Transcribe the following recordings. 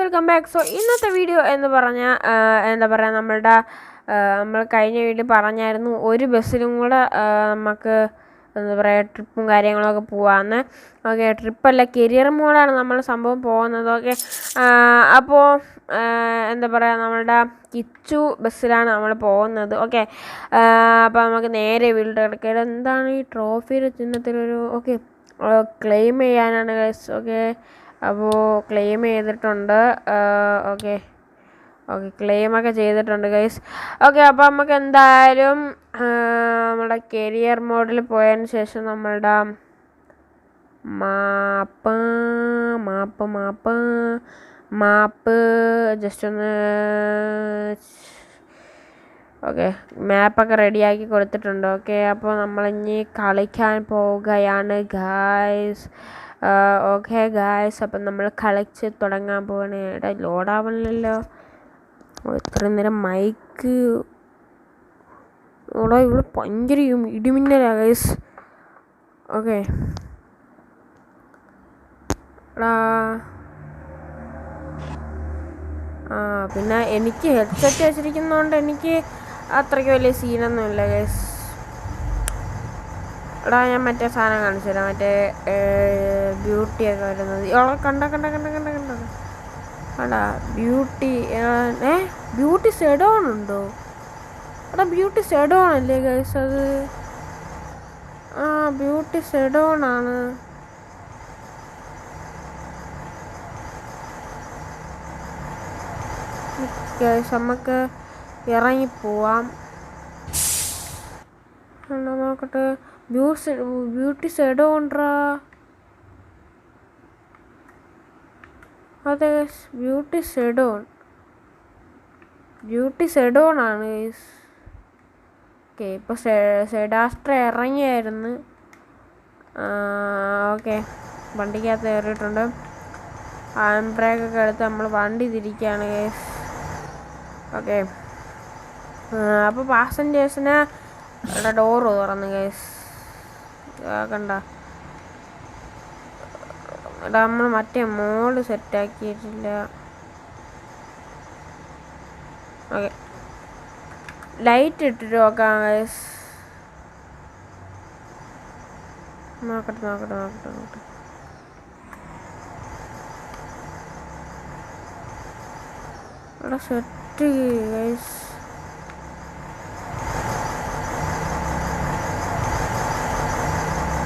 Welcome back so ഇന്നത്തെ video എന്ന് പറഞ്ഞാൽ എന്താ പറയുക നമ്മളുടെ നമ്മൾ കഴിഞ്ഞ വീട്ടിൽ പറഞ്ഞായിരുന്നു ഒരു ബസ്സിലും കൂടെ നമുക്ക് എന്താ പറയുക ട്രിപ്പും കാര്യങ്ങളൊക്കെ പോവാന്ന്. ഓക്കെ ട്രിപ്പല്ല കരിയർ മോഡാണ് നമ്മൾ സംഭവം പോകുന്നത്. ഓക്കെ അപ്പോൾ എന്താ പറയുക നമ്മളുടെ കിച്ചു ബസ്സിലാണ് നമ്മൾ പോകുന്നത്. ഓക്കെ അപ്പോൾ നമുക്ക് നേരെ വീട്ടിൽ എന്താണ് ഈ ട്രോഫിയുടെ ചിഹ്നത്തിലൊരു ഓക്കെ ക്ലെയിം ചെയ്യാനാണ് ഓക്കെ അപ്പോൾ ക്ലെയിം ചെയ്തിട്ടുണ്ട്. ഓക്കെ ഓക്കെ ക്ലെയിമൊക്കെ ചെയ്തിട്ടുണ്ട് ഗൈസ് ഓക്കെ അപ്പോൾ നമുക്ക് എന്തായാലും നമ്മുടെ കരിയർ മോഡിൽ പോയതിന് ശേഷം നമ്മളുടെ മാപ്പ് മാപ്പ് മാപ്പ് മാപ്പ് ജസ്റ്റ് ഒന്ന് ഓക്കെ മാപ്പൊക്കെ റെഡിയാക്കി കൊടുത്തിട്ടുണ്ട് ഓക്കെ അപ്പോൾ നമ്മളിനി കളിക്കാൻ പോവുകയാണ് ഗായ്സ് ഓക്കെ ഗായ്സ് അപ്പം നമ്മൾ കളിച്ച് തുടങ്ങാൻ പോവാണ്. എടാ ലോഡാവണല്ലോ ഇത്രയും നേരം മൈക്ക് ഓടാ ഇവിടെ ഭയങ്കര ഇടി- ഇടിമിന്നലാ ഗൈസ് ഓക്കെ ആ പിന്നെ എനിക്ക് ഹെഡ്സെറ്റ് വെച്ചിരിക്കുന്നതുകൊണ്ട് എനിക്ക് അത്രയ്ക്ക് വലിയ സീനൊന്നുമില്ല ഗൈസ് എടാ ഞാൻ മറ്റേ സാധനം കാണിച്ചു തരാം. മറ്റേ ബ്യൂട്ടി ഒക്കെ വരുന്നത്. ഇവിടെ കണ്ട കണ്ട കണ്ട കണ്ട കണ്ട. എടാ ബ്യൂട്ടി ഏ ബ്യൂട്ടി സെഡോൺ ഉണ്ടോ? എടാ ബ്യൂട്ടി സെഡോൺ അല്ലേ ഗൈസ് അത്? ആ ബ്യൂട്ടി സെഡോൺ ആണ്. ഗൈസ് നമുക്ക് ഇറങ്ങി പോവാം നോക്കട്ടെ. ബ്യൂട്ടി ബ്യൂട്ടി സെഡോൺട്രാ അതെ ബ്യൂട്ടി സെഡോൺ ബ്യൂട്ടി സെഡോൺ ആണ് ഓക്കെ ഇപ്പോൾ സെഡാസ്ട്ര ഇറങ്ങിയായിരുന്നു. ഓക്കെ വണ്ടിക്കകത്ത് കയറിയിട്ടുണ്ട്. ഹാൻഡ് ബ്രേക്ക് ഒക്കെ എടുത്ത് നമ്മൾ വണ്ടി തിരിക്കുകയാണ് കേസ് ഓക്കെ അപ്പോൾ പാസഞ്ചേഴ്സിന് ഡോറ് തുറന്നു കേസ് കണ്ട. നമ്മൾ മറ്റേ മോഡ് സെറ്റാക്കിയിട്ടില്ല. ഓക്കെ. ലൈറ്റ് ഇട്ടിട്ട് നോക്കാം ഗൈസ് നോക്കട്ടെ നോക്കട്ടെ നോക്കട്ടെ നോക്കട്ടെ. ഇവിടെ സെറ്റ് ഗൈസ്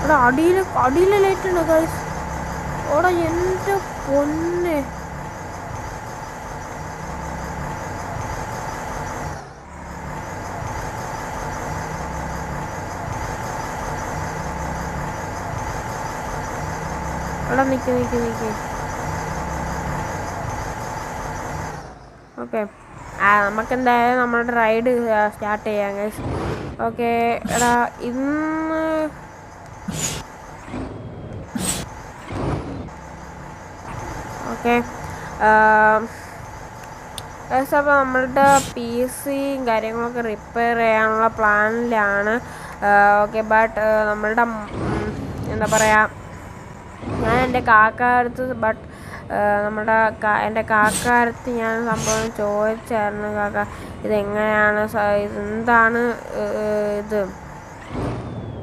എടാ അടിയിൽ അടിയിലെ ലൈറ്റ് ഉണ്ട് ഗൈസ് അവിടെ എന്റെ പൊന്നെ. അവിടെ നിക്ക് നിക്ക് നിക്ക്. ഓക്കെ ആ നമുക്ക് എന്തായാലും നമ്മുടെ റൈഡ് സ്റ്റാർട്ട് ചെയ്യാം ഗൈസ് ഓക്കെ എടാ ഇന്ന് ഓക്കെ. അപ്പോൾ നമ്മളുടെ പി സിയും കാര്യങ്ങളൊക്കെ റിപ്പയർ ചെയ്യാനുള്ള പ്ലാനിലാണ് ഓക്കെ ബട്ട് നമ്മളുടെ എന്താ പറയുക ഞാൻ എന്റെ കാക്കാരത്ത് ബട്ട് നമ്മുടെ എന്റെ കാക്കാരത്ത് ഞാൻ സംഭവം ചോദിച്ചായിരുന്നു കാക്ക ഇതെങ്ങനെയാണ് ഇതെന്താണ് ഇത്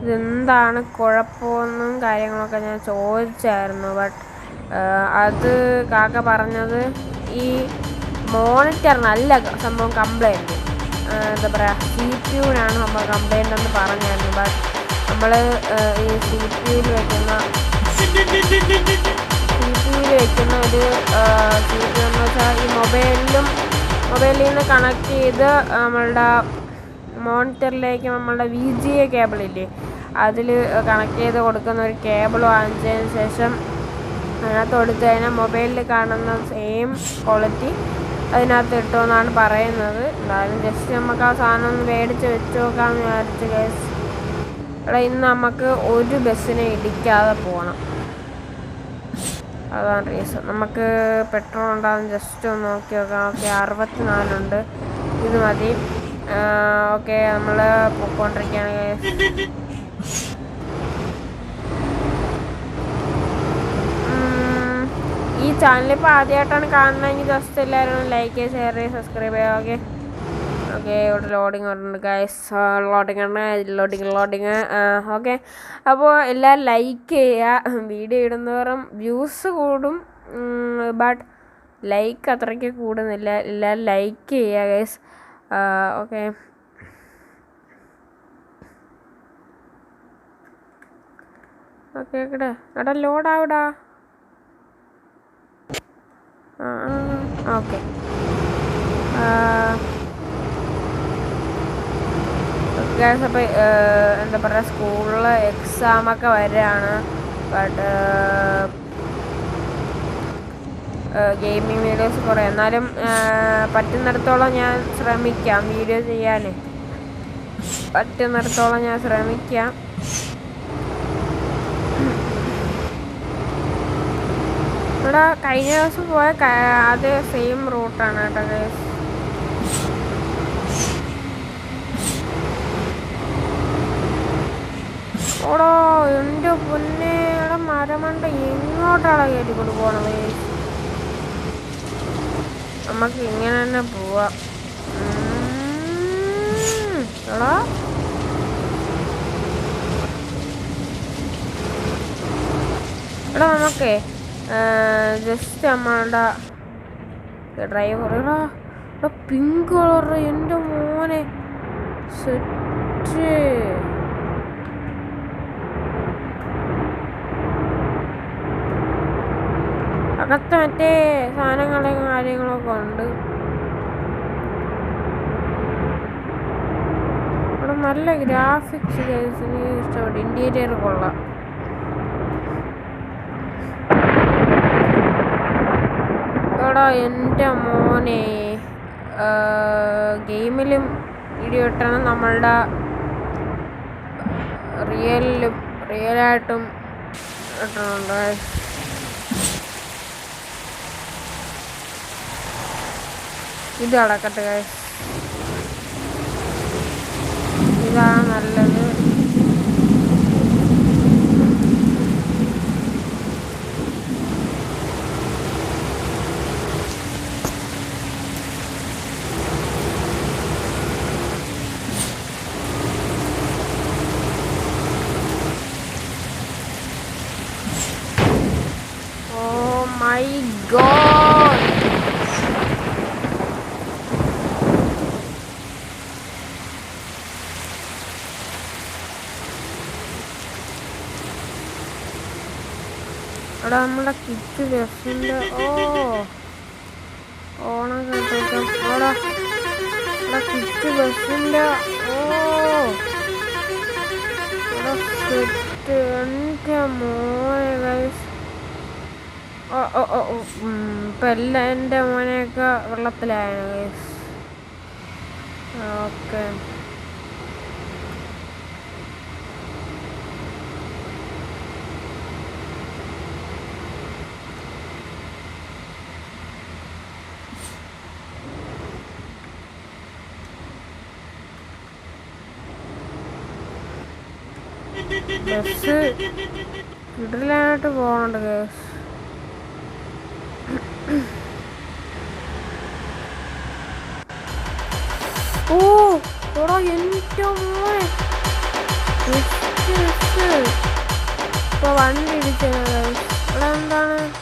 ഇതെന്താണ് കുഴപ്പമെന്നും കാര്യങ്ങളൊക്കെ ഞാൻ ചോദിച്ചായിരുന്നു ബട്ട് അത് കാക്ക പറഞ്ഞത് ഈ മോണിറ്ററിനല്ല സംഭവം കംപ്ലൈന്റ് എന്താ പറയുക സി പി യുവിനാണ് നമ്മൾ കംപ്ലൈന്റ് എന്ന് പറഞ്ഞായിരുന്നു. ബട്ട് നമ്മൾ ഈ സി പി യുവിൽ വെക്കുന്ന സി പി യുവിൽ ഒരു സി പി എന്ന് വെച്ചാൽ ഈ മൊബൈലിലും മൊബൈലിൽ നിന്ന് കണക്ട് ചെയ്ത് നമ്മളുടെ മോണിറ്ററിലേക്ക് നമ്മളുടെ വി ജി എ കേബിളില്ലേ അതിൽ കണക്ട് ചെയ്ത് കൊടുക്കുന്ന ഒരു കേബിൾ വാങ്ങിച്ചതിന് ശേഷം അതിനകത്ത് കൊടുത്തു കഴിഞ്ഞാൽ മൊബൈലിൽ കാണുന്ന സെയിം ക്വാളിറ്റി അതിനകത്ത് കിട്ടുമെന്നാണ് പറയുന്നത്. എന്തായാലും ജസ്റ്റ് നമുക്ക് ആ സാധനം ഒന്ന് മേടിച്ച് വെച്ച് നോക്കാമെന്ന് വിചാരിച്ച് കേസ് ഇവിടെ ഇന്ന് നമുക്ക് ഒരു ബസ്സിനെ ഇടിക്കാതെ പോകണം അതാണ് റീസൺ നമുക്ക് പെട്രോൾ ഉണ്ടാകും ജസ്റ്റ് ഒന്ന് നോക്കി നോക്കാം. ഓക്കെ അറുപത്തിനാലുണ്ട്. ഇത് മതി. ഓക്കെ നമ്മൾ പൊക്കോണ്ടിരിക്കുകയാണ് ചാനൽ ഇപ്പോൾ ആദ്യമായിട്ടാണ് കാണുന്നതെങ്കിൽ ജസ്റ്റ് എല്ലാവരും ലൈക്ക് ചെയ്യുക ഷെയർ ചെയ്യുക സബ്സ്ക്രൈബ് ചെയ്യുക ഓക്കെ ഓക്കെ ഇവിടെ ലോഡിങ് വരുന്നുണ്ട് ഗൈസ് ലോഡിങ് ആണ് ലോഡിങ് ലോഡിങ് ഓക്കെ അപ്പോൾ എല്ലാവരും ലൈക്ക് ചെയ്യുക. വീഡിയോ ഇടുന്നവരും വ്യൂസ് കൂടും. ബട്ട് ലൈക്ക് അത്രയ്ക്ക് കൂടുന്നില്ല. എല്ലാവരും ലൈക്ക് ചെയ്യുക ഗൈസ് ഓക്കെ ഓക്കെ എടാ എടാ ലോഡാവിടാ ഓക്കെ. അപ്പോൾ എന്താ പറയുക സ്കൂളിൽ എക്സാമൊക്കെ വരികയാണ് ബട്ട് ഗെയിമിങ് വീഡിയോസ് കുറേ. എന്നാലും പറ്റുന്നിടത്തോളം ഞാൻ ശ്രമിക്കാം. വീഡിയോ ചെയ്യാൻ പറ്റുന്നിടത്തോളം ഞാൻ ശ്രമിക്കാം. ഇവിടെ കഴിഞ്ഞ ദിവസം പോയ അതേ സെയിം റൂട്ടാണ് കേട്ടോ ഗൈസ് ഓടോ എന്റെ പൊന്നേടെ മരമണ്ട എങ്ങോട്ടാണ് കയറ്റിക്കൊണ്ട് പോണത് നമുക്ക് ഇങ്ങനെ തന്നെ പോവാം. എടാ നമുക്കേ ജസ്റ്റ് നമ്മളുടെ ഡ്രൈവർ എടാ എടാ പിങ്ക് കളർ എന്റെ മോനെ. സെറ്റ് അകത്ത് മറ്റേ സാധനങ്ങളും കാര്യങ്ങളൊക്കെ ഉണ്ട്. നല്ല ഗ്രാഫിക്സ് ഇഷ്ടപ്പെട്ടു ഇന്റീരിയർ കൊള്ളാം എടാ എന്റെ മോനെ ഗെയിമിലും ഇട്ടാണ്. നമ്മളുടെ റിയലിലും റിയലായിട്ടും ഇട്ടിട്ടുണ്ട്. ഇത് അടക്കട്ടെ. ഇതാണ് നല്ലത്. My god! അവിടെ നമ്മുടെ കിറ്റ് ബസ്സിന്റെ ഓ. ഓണം കേട്ടോ അവിടെ അവിടെ കിറ്റ് ബസ്സിന്റെ ഓ. എന്റെ മോനെ ഗൈസ് ഇപ്പം എല്ലാം എന്റെ മോനെയൊക്കെ വെള്ളത്തിലായാണ് ഓക്കെ. ബസ് കിടലായിട്ട് പോകണുണ്ട് കേസ് 저랑 연병을 스트레스 뭐 완전 이렇게란다는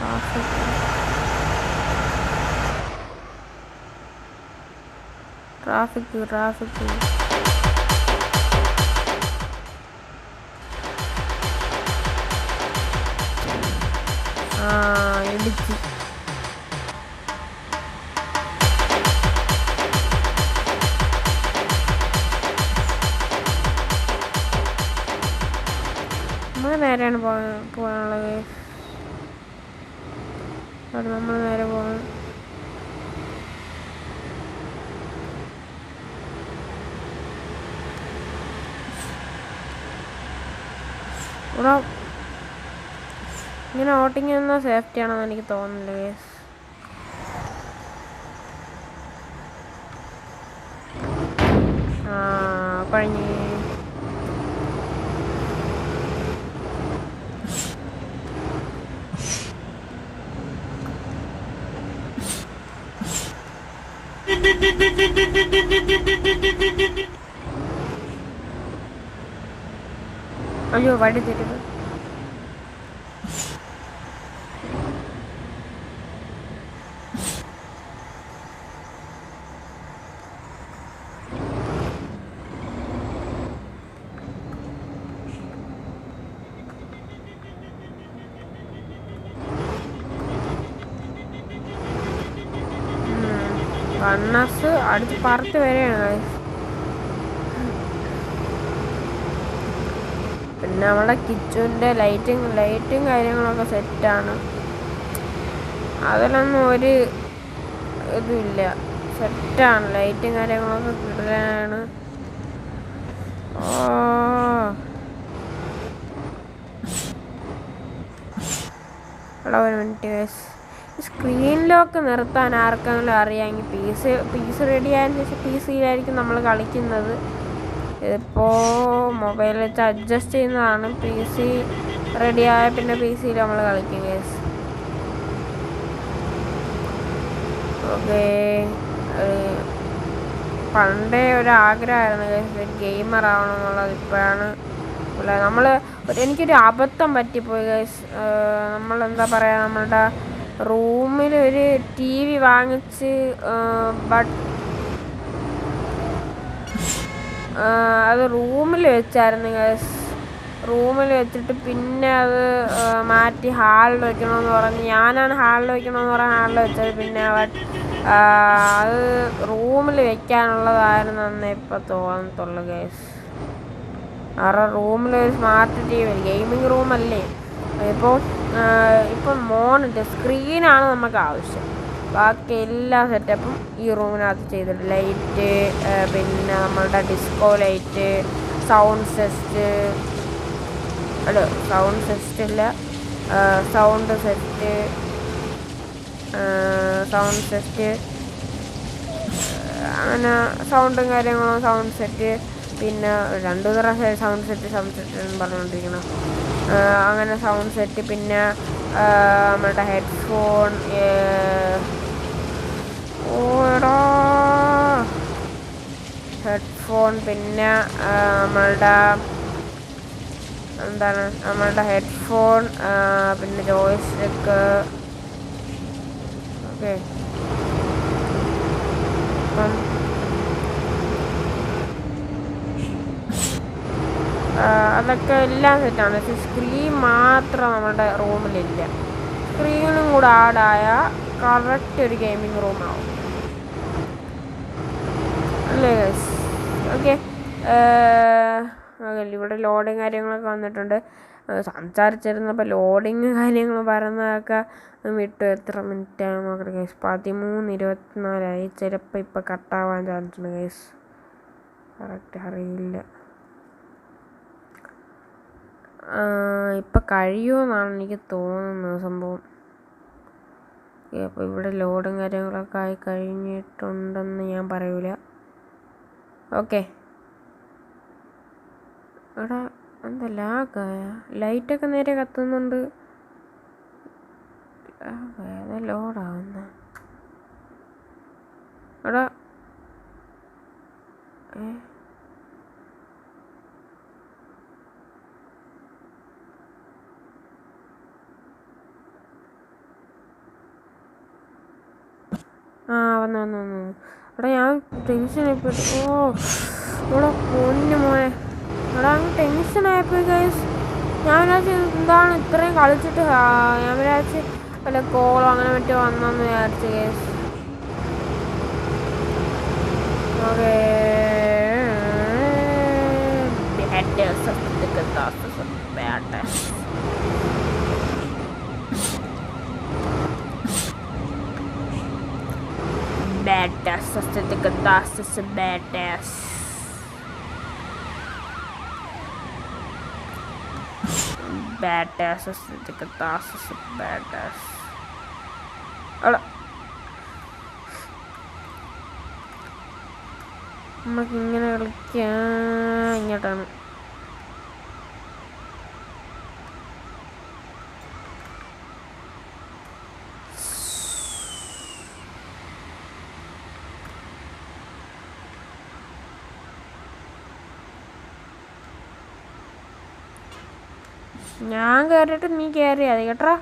아 그렇구나 라스그 라스그 നമ്മൾ നേരെയാണ് പോകാൻ പോകാനുള്ളത് അവിടെ നമ്മൾ നേരെ പോകണം ഇവിടെ ഇങ്ങനെ ഓട്ടിങ് നിന്നാൽ സേഫ്റ്റി ആണെന്ന് എനിക്ക് തോന്നുന്നില്ല കേസ് ആ അയ്യോ വഴി തെറ്റിപ്പോ കണ്ണസ് അടുത്ത് പറത്ത് വരെയാണ്. പിന്നെ നമ്മളെ കിച്ചുവിന്റെ ലൈറ്റിങ് ലൈറ്റും കാര്യങ്ങളൊക്കെ സെറ്റാണ് അതിലൊന്നും ഒരു ഇതുമില്ല. സെറ്റാണ് ലൈറ്റും കാര്യങ്ങളൊക്കെ കിടലാണ് ഓ. ഒരു മിനിറ്റ് ഗൈസ് സ്ക്രീൻ ലോക്ക് നിർത്താൻ ആർക്കെങ്കിലും അറിയാമെങ്കിൽ P C P C ready ആയതിനു ശേഷം പി സിയിലായിരിക്കും നമ്മൾ കളിക്കുന്നത്. ഇതിപ്പോൾ മൊബൈൽ വെച്ച് അഡ്ജസ്റ്റ് ചെയ്യുന്നതാണ്. പി സി റെഡി ആയ പിന്നെ പി സിയിൽ നമ്മൾ കളിക്കും ഗേസ് ഓക്കെ. പണ്ടേ ഒരു ആഗ്രഹമായിരുന്നു ഗൈസ് ഒരു ഗെയിമർ ആവണം എന്നുള്ളത് ഇപ്പോഴാണ് നമ്മൾ എനിക്കൊരു അബദ്ധം പറ്റിപ്പോയി ഗേസ് നമ്മളെന്താ പറയുക നമ്മളുടെ റൂമിൽ ഒരു ടി വി വാങ്ങിച്ച് അത് റൂമിൽ വെച്ചായിരുന്നു ഗസ് റൂമിൽ വെച്ചിട്ട് പിന്നെ അത് മാറ്റി ഹാളിൽ വെക്കണമെന്ന് പറഞ്ഞു ഞാനാണ് ഹാളിൽ വെക്കണമെന്ന് പറഞ്ഞ ഹാളിൽ വെച്ചത് പിന്നെ അത് റൂമിൽ വെക്കാനുള്ളതായിരുന്നു അന്ന് ഇപ്പം തോന്നത്തുള്ളു ഗൈസ് അവരുടെ റൂമിൽ ഒരു സ്മാർട്ട് ടി വി ഗെയിമിംഗ് റൂമല്ലേ ഇപ്പോൾ ഇപ്പം മോണിന്റെ സ്ക്രീനാണ് നമുക്ക് ആവശ്യം. ബാക്കി എല്ലാ സെറ്റപ്പും ഈ റൂമിനകത്ത് ചെയ്തിട്ടുണ്ട്. ലൈറ്റ് പിന്നെ നമ്മളുടെ ഡിസ്കോ ലൈറ്റ് സൗണ്ട് സെസ്റ്റ് അല്ല സൗണ്ട് സെസ്റ്റ് ഇല്ല സൗണ്ട് സെറ്റ് സൗണ്ട് സെറ്റ് അങ്ങനെ സൗണ്ടും കാര്യങ്ങളും സൗണ്ട് സെറ്റ് പിന്നെ രണ്ടു തരം സൗണ്ട് സെറ്റ് സൗണ്ട് സെറ്റ് പറഞ്ഞുകൊണ്ടിരിക്കണം. അങ്ങനെ സൗണ്ട് സെറ്റ് പിന്നെ നമ്മളുടെ ഹെഡ്ഫോൺ ഓടാ. ഹെഡ്ഫോൺ പിന്നെ നമ്മളുടെ എന്താണ് നമ്മളുടെ ഹെഡ്ഫോൺ പിന്നെ ജോയ്സ്റ്റിക്ക് ഓക്കെ. അപ്പം ആ, അതൊക്കെ എല്ലാം സെറ്റാണ്. പക്ഷെ സ്ക്രീൻ മാത്രം നമ്മുടെ റൂമിലില്ല. സ്ക്രീനും കൂടെ ആഡായ കറക്റ്റ് ഒരു ഗെയിമിംഗ് റൂമാവും അല്ലേ ഓക്കെ ഇവിടെ ലോഡിങ് കാര്യങ്ങളൊക്കെ വന്നിട്ടുണ്ട്. സംസാരിച്ചിരുന്നപ്പോൾ ലോഡിങ് കാര്യങ്ങൾ പറയുന്നതൊക്കെ വിട്ടു. എത്ര മിനിറ്റ് നോക്കട്ടെ കേസ് പതിമൂന്ന് ഇരുപത്തിനാലായി ചിലപ്പോൾ ഇപ്പോൾ കട്ടാവാൻ ചാൻസ് ഉണ്ട് കേസ് കറക്റ്റ് അറിയില്ല. ഇപ്പം കഴിയുമെന്നാണ് എനിക്ക് തോന്നുന്നത് സംഭവം. അപ്പോൾ ഇവിടെ ലോഡും കാര്യങ്ങളൊക്കെ ആയി കഴിഞ്ഞിട്ടുണ്ടെന്ന് ഞാൻ പറയൂല. ഓക്കെ. എടാ എന്താ ലാഗായ ലൈറ്റൊക്കെ നേരെ കത്തുന്നുണ്ട്. ലോഡാവുന്ന. എടാ. ഏ? ആ വന്നു വന്നു വന്നു. എടാ ഞാൻ ടെൻഷനായിപ്പോയി ഓ ഇവിടെ പൊന്നു മോനെ. എടാ അങ്ങ് ടെൻഷനായിപ്പോയി ഗൈസ് ഞാൻ വിചാരിച്ചു എന്താണ് ഇത്രയും കളിച്ചിട്ട് ഞാൻ വിചാരിച്ച് വല്ല കോളോ അങ്ങനെ മറ്റോ വന്നെന്ന് വിചാരിച്ചു guys okay. Bad badass aesthetic das is a badass badass aesthetic das is a badass അല്ല നമുക്ക് ഇങ്ങനെ കളിക്കാം ഇങ്ങോട്ടാണ് ഞാൻ കയറിയിട്ട് നീ കയറിയാ മതി കേട്ടോ.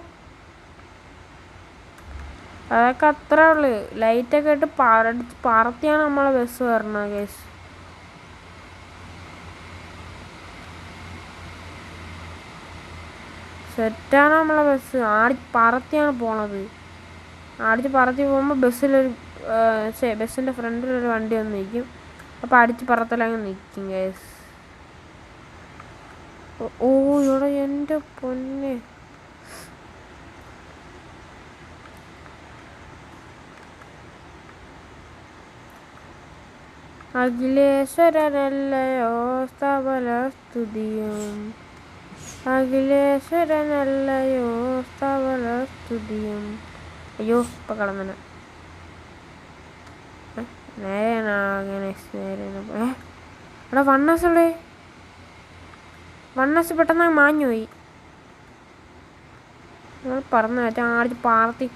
അതൊക്കെ അത്രേ ഉള്ളു. ലൈറ്റൊക്കെ ഇട്ട് പറടിച്ച് പറത്തിയാണ് നമ്മളെ ബസ് വരണത് കേസ് സെറ്റാണ് നമ്മളെ ബസ് ആടി പറത്തിയാണ് പോണത്. അടിച്ച് പറത്തി പോകുമ്പോൾ ബസ്സിലൊരു ബസ്സിന്റെ ഫ്രണ്ടിലൊരു വണ്ടി വന്ന് നിൽക്കും അപ്പോൾ അടിച്ച് പറത്തലങ്ങ് നിൽക്കും കേസ് ഓ ഇവിടെ എന്റെ പൊന്നെ. അഖിലേശ്വരനല്ലയോ സ്തബല സ്തുതിയും അഖിലേശ്വരനല്ലയോ സ്തബല സ്തുതിയും അയ്യോ ഇപ്പൊ കളങ്ങനെ നേരെയാണ് അങ്ങനെ നേരെയാണ് ഏ അവിടെ വണ്ണസ് ഇവിടെ വണ്ണസ് പെട്ടെന്ന് മാഞ്ഞുപോയി നിങ്ങൾ പറഞ്ഞു വെച്ചാൽ ആടിച്ച് പാർത്തി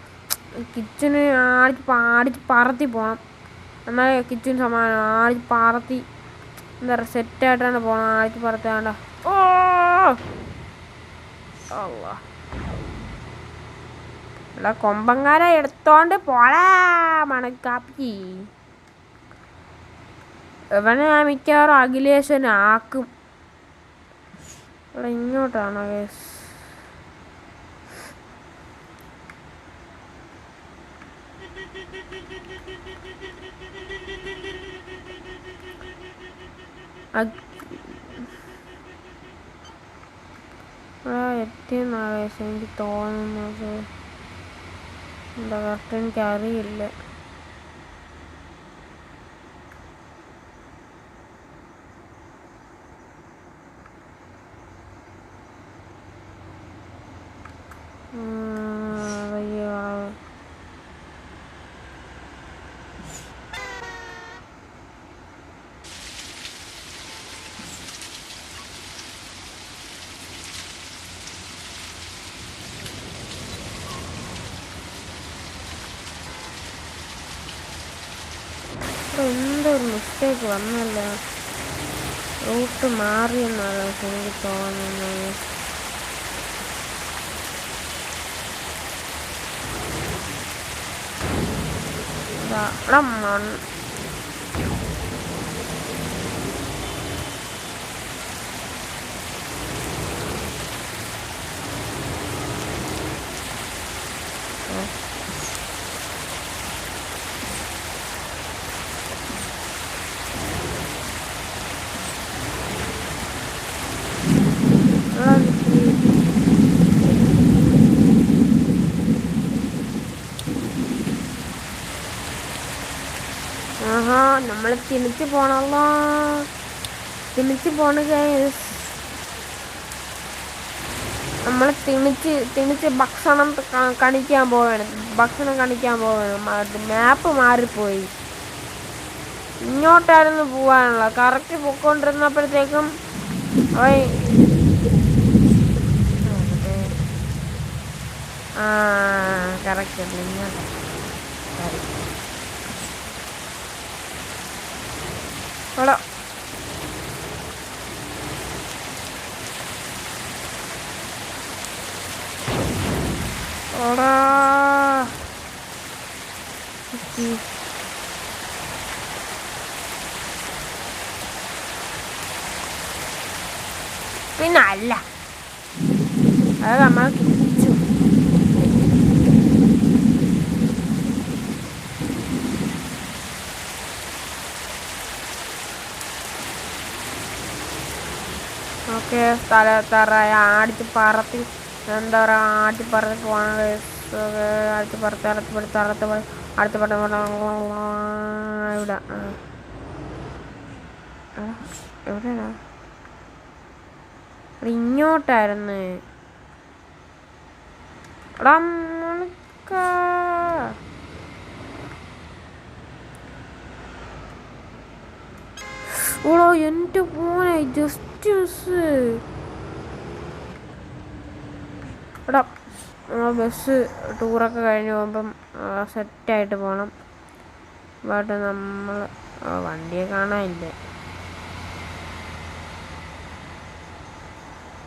കിച്ചന് ആടിച്ച് ആടിച്ച് പറത്തി പോകണം എന്നാലേ കിച്ചന് സമാനം ആടിച്ച് പാർത്തി എന്താ പറയുക സെറ്റായിട്ടാണ് പോകണം ആടിച്ച് പറത്താണ്ട ഓ! എടാ കൊമ്പങ്കാര എടുത്തോണ്ട് പോടാ മണക്കാപ്പി ഇവനെ ഞാൻ മിക്കവാറും അഖിലേശനാക്കും ഇവിടെ ഇങ്ങോട്ടാണോ കേസ് എത്തിയെന്നാണ് കേസ് എനിക്ക് തോന്നുന്നത്. എന്താ കറക്റ്റ് എനിക്കറിയില്ല. ഇവിടെ എന്തൊരു മിസ്റ്റേക്ക് വന്നല്ലോ? റൂട്ട് മാറിയെന്നാണ് എനിക്ക് തോന്നുന്നത്. എടാ മണ്ണ് എടാ നിക്ക്. ആഹാ നമ്മൾ തിരിച്ചു പോണല്ലോ. തിരിച്ചു പോണ ഗൈസ് നമ്മൾ തിണിച്ച് തിണിച്ച് ഭക്ഷണം കണിക്കാൻ പോവാണ്. ഭക്ഷണം കണിക്കാൻ പോവാണ്. മാപ്പ് മാറിപ്പോയി. ഇങ്ങോട്ടായിരുന്നു പോവാനുള്ള. കറക്റ്റ് പൊക്കോണ്ടിരുന്നപ്പോഴത്തേക്കും ആ കറക്റ്റ് അല്ല അവിടെ. ഓടാ പിന്നെ അല്ല. അത് നമ്മൾ കിച്ചു ഓക്കെ തറയ ആടിച്ച് പറത്തി എന്താ പറയുക ആട്ടി പറത്തി പോകണം അടുത്ത് പറത്തി അടുത്ത് പെട്ട ഇവിടെ എവിടെയാണ് ഇങ്ങോട്ടായിരുന്നു. എടാ മോണിക്ക. ഓളോ എന്റെ പോനെ ജസ്റ്റ് നമ്മൾ ബസ് ടൂറൊക്കെ കഴിഞ്ഞ് പോകുമ്പം സെറ്റായിട്ട് പോകണം ബട്ട് നമ്മൾ വണ്ടിയെ കാണാനില്ല?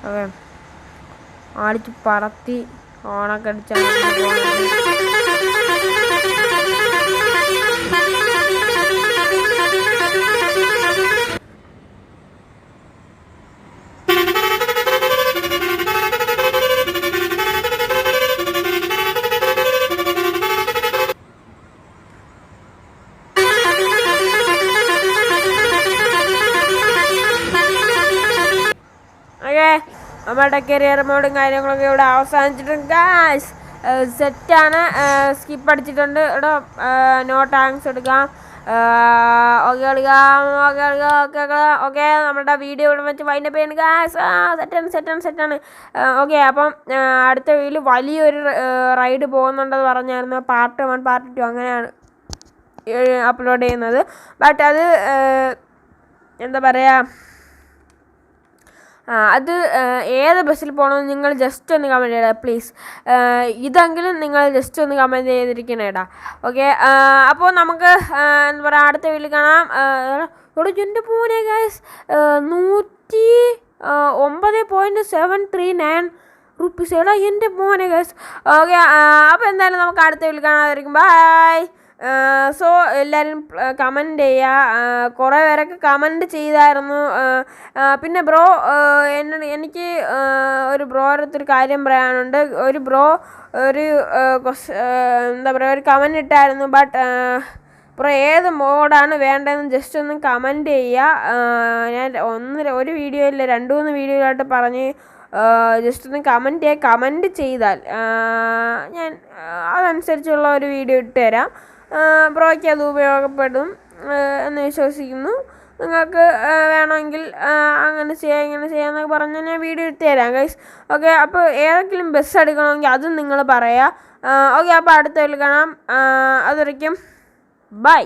ഓക്കെ അടിച്ച് പറത്തി ഓണൊക്കെ അടിച്ചാണ് നമ്മുടെ കരിയർ മോഡും കാര്യങ്ങളൊക്കെ ഇവിടെ അവസാനിച്ചിട്ടുണ്ട്. ഗാസ് സെറ്റാണ് സ്കിപ്പ് അടിച്ചിട്ടുണ്ട്. ഇവിടെ നോ ടാങ്ക്സ് എടുക്കാം. ഓക്കെ കളിക്കാം ഓക്കെ കളിക്കാം ഓക്കെ ഓക്കെ നമ്മുടെ വീഡിയോ ഇവിടെ വെച്ച് വൈൻഡപ്പ് ചെയ്യുന്നു ഗാസ് ആ സെറ്റാണ് സെറ്റാണ് സെറ്റാണ് ഓക്കെ അപ്പം അടുത്ത വീട്ടിൽ വലിയൊരു റൈഡ് പോകുന്നുണ്ടെന്ന് പറഞ്ഞായിരുന്നു. പാർട്ട് വൺ പാർട്ട് ടു അങ്ങനെയാണ് അപ്ലോഡ് ചെയ്യുന്നത്. ബട്ട് അത് എന്താ പറയുക അത് ഏത് ബസ്സിൽ പോകണമെന്ന് നിങ്ങൾ ജസ്റ്റ് ഒന്ന് കമന്റ് ചെയ്യണം പ്ലീസ് ഇതെങ്കിലും നിങ്ങൾ ജസ്റ്റ് ഒന്ന് കമന്റ് ചെയ്തിരിക്കണേടാ ഓക്കെ അപ്പോൾ നമുക്ക് എന്താ പറയുക അടുത്ത വീട്ടിൽ കാണാം. ഇവിടെ ജുന്റെ പൂനെ ഗൈസ് നൂറ്റി ഒമ്പത് point seven three nine rupees എടാ എന്റെ മോനെ ഗൈസ് ഓക്കെ അപ്പോൾ എന്തായാലും നമുക്ക് അടുത്ത വീട്ടിൽ കാണാതിരിക്കും. ബൈ സോ എല്ലാവരും കമന്റ് ചെയ്യുക കുറേ പേരൊക്കെ കമന്റ് ചെയ്തായിരുന്നു. പിന്നെ ബ്രോ എന്നോട് എനിക്ക് ഒരു ബ്രോ അടുത്തൊരു കാര്യം പറയാനുണ്ട്. ഒരു ബ്രോ ഒരു എന്താ പറയുക ഒരു കമന്റ് ഇട്ടായിരുന്നു. ബട്ട് ബ്രോ ഏത് മോഡാണ് വേണ്ടതെന്ന് ജസ്റ്റ് ഒന്ന് കമന്റ് ചെയ്യുക ഞാൻ ഒന്ന് ഒരു വീഡിയോ ഇല്ല രണ്ട് മൂന്ന് വീഡിയോയിലായിട്ട് പറഞ്ഞ് ജസ്റ്റ് ഒന്ന് കമന്റ് ചെയ്യുക കമന്റ് ചെയ്താൽ ഞാൻ അതനുസരിച്ചുള്ള ഒരു വീഡിയോ ഇട്ട് തരാം. ബ്രോയ്ക്ക് അത് ഉപയോഗപ്പെടും എന്ന് വിശ്വസിക്കുന്നു. നിങ്ങൾക്ക് വേണമെങ്കിൽ അങ്ങനെ ചെയ്യാം ഇങ്ങനെ ചെയ്യാം എന്നൊക്കെ പറഞ്ഞ് ഞാൻ വീഡിയോ ഇട്ട് തരാം ഗൈസ് ഓക്കെ അപ്പോൾ ഏതെങ്കിലും ബസ് എടുക്കണമെങ്കിൽ അതും നിങ്ങൾ പറയാം ഓക്കെ അപ്പോൾ അടുത്ത കാണാം. അതൊരിക്കും ബൈ